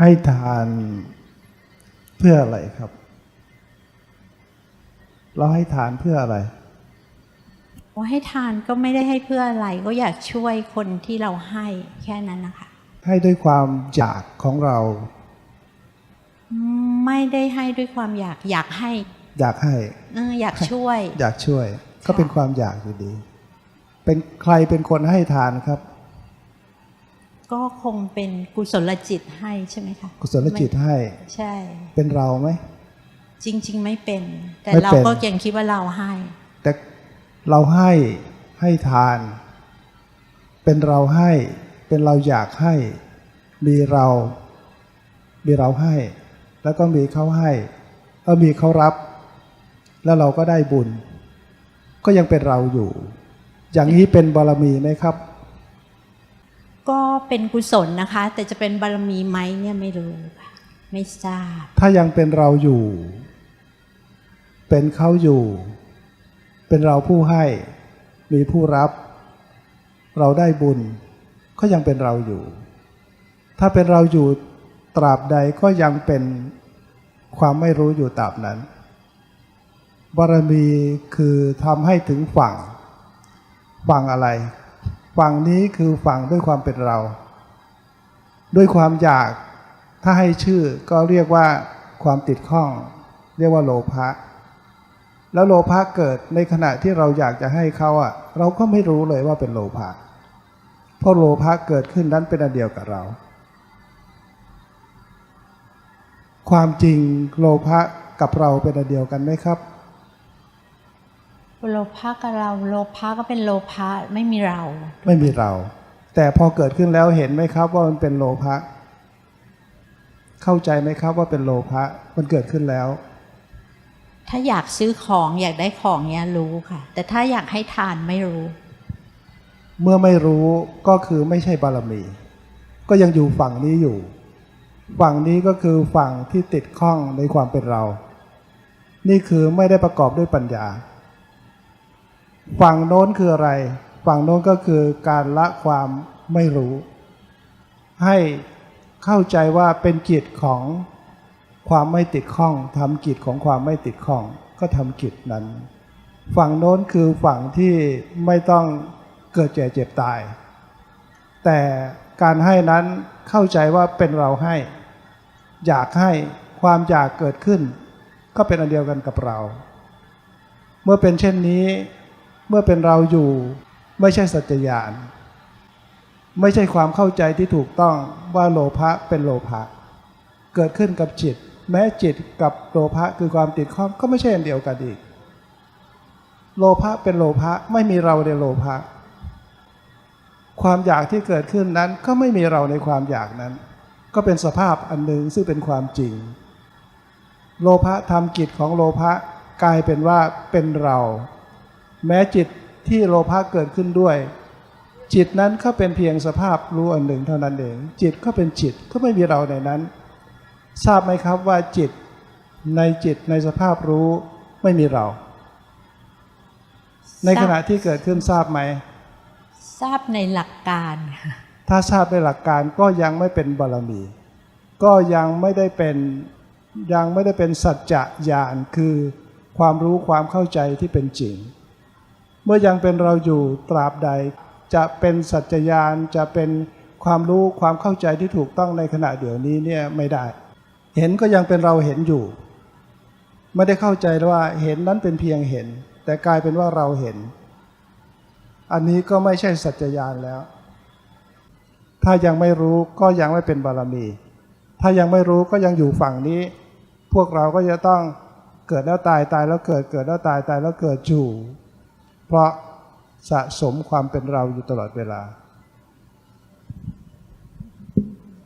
ให้ทานเพื่ออะไรครับ เราให้ทานเพื่ออะไรว่าให้ทานก็ไม่ได้ให้เพื่ออะไร ก็อยากช่วยคนที่เราให้แค่นั้นนะคะ ให้ด้วยความอยากของเรา ไม่ได้ให้ด้วยความอยากอยากให้ อยากให้เอออยากช่วย อยากช่วย ก็เป็นความอยากอยู่ดี เป็นใครเป็นคนให้ทานครับ ก็คงเป็นกุศลจิตให้ใช่ไหมคะกุศลจิตให้ ใช่ เป็นเราไหมจริง ๆ ไม่เป็น แต่ไม่เราเป็นก็ยังคิดว่าเราให้ แต่เราให้ให้ทาน เป็นเราให้ เป็นเราอยากให้ มีเรา มีเราให้ แล้วก็มีเขาให้เออมีเขารับ แล้วเราก็ได้บุญ ก็ยังเป็นเราอยู่ อย่างนี้เป็นบารมีไหมครับ ก็เป็นกุศลนะคะ แต่จะเป็นบารมีไหมเนี่ยไม่รู้ค่ะไม่ทราบ ถ้ายังเป็นเราอยู่ เป็นเขาอยู่ เป็นเราผู้ให้ มีผู้รับ เราได้บุญ ก็ยังเป็นเราอยู่ ถ้าเป็นเราอยู่ตราบใดก็ยังเป็นความไม่รู้อยู่ตราบนั้น บารมีคือทำให้ถึงฝั่ง ฝั่งอะไร ฝั่งนี้คือฝั่งด้วยความเป็นเรา ด้วยความอยากถ้าให้ชื่อก็เรียกว่าความติดข้อง เรียกว่าโลภะแล้วโลภะเกิดในขณะที่เราอยากจะให้เขาอะ เราก็ไม่รู้เลยว่าเป็นโลภะเพราะโลภะเกิดขึ้นนั้นเป็นอันเดียวกับเรา ความจริงโลภะกับเราเป็นอันเดียวกันไหมครับ โลภะกับเราโลภะก็เป็นโลภะไม่มีเรา ไม่มีเรา แต่พอเกิดขึ้นแล้วเห็นไหมครับว่ามันเป็นโลภะเข้าใจไหมครับว่าเป็นโลภะมันเกิดขึ้นแล้ว ถ้าอยากซื้อของอยากได้ของเนี้ยรู้ค่ะ แต่ถ้าอยากให้ทานไม่รู้ เมื่อไม่รู้ก็คือไม่ใช่บารมี ก็ยังอยู่ฝั่งนี้อยู่ ฝั่งนี้ก็คือฝั่งที่ติดข้องในความเป็นเรา นี่คือไม่ได้ประกอบด้วยปัญญา ฝั่งโน้นคืออะไร ฝั่งโน้นก็คือการละความไม่รู้ ให้เข้าใจว่าเป็นกิจของความไม่ติดข้องทำกิจของความไม่ติดข้อง ก็ทำกิจนั้น ฝั่งโน้นคือฝั่งที่ไม่ต้องเกิดแก่เจ็บตาย แต่การให้นั้นเข้าใจว่าเป็นเราให้ อยากให้ความอยากเกิดขึ้น ก็เป็นอันเดียวกันกับเรา เมื่อเป็นเช่นนี้ เมื่อเป็นเราอยู่ไม่ใช่สัจจญาณไม่ใช่ความเข้าใจที่ถูกต้องว่าโลภะเป็นโลภะเกิดขึ้นกับจิต แม้จิตกับโลภะคือความติดข้องก็ไม่ใช่อันเดียวกันอีก โลภะเป็นโลภะไม่มีเราในโลภะความอยากที่เกิดขึ้นนั้นก็ไม่มีเราในความอยากนั้น ก็เป็นสภาพอันหนึ่งซึ่งเป็นความจริง โลภะทำกิจของโลภะกลายเป็นว่าเป็นเรา แม้จิตที่โลภะเกิดขึ้นด้วย จิตนั้นก็เป็นเพียงสภาพรู้อันหนึ่งเท่านั้นเอง จิตก็เป็นจิตก็ไม่มีเราในนั้น ทราบไหมครับว่าจิตในจิตในสภาพรู้ไม่มีเรา ในขณะที่เกิดขึ้นทราบไหม ทราบในหลักการค่ะถ้าทราบในหลักการก็ยังไม่เป็นบารมี ก็ยังไม่ได้เป็นยังไม่ได้เป็นสัจจะญาณคือความรู้ความเข้าใจที่เป็นจริง เมื่อยังเป็นเราอยู่ตราบใด จะเป็นสัจจญาณจะเป็นความรู้ความเข้าใจที่ถูกต้องในขณะเดี๋ยวนี้เนี่ยไม่ได้ เห็นก็ยังเป็นเราเห็นอยู่ ไม่ได้เข้าใจว่าเห็นนั้นเป็นเพียงเห็น แต่กลายเป็นว่าเราเห็น อันนี้ก็ไม่ใช่สัจจญาณแล้ว ถ้ายังไม่รู้ก็ยังไม่เป็นบารมี ถ้ายังไม่รู้ก็ยังอยู่ฝั่งนี้ พวกเราก็จะต้องเกิดแล้วตายตายแล้วเกิดเกิดแล้วตายตายแล้วเกิดอยู่ เพราะสะสมความเป็นเราอยู่ตลอดเวลา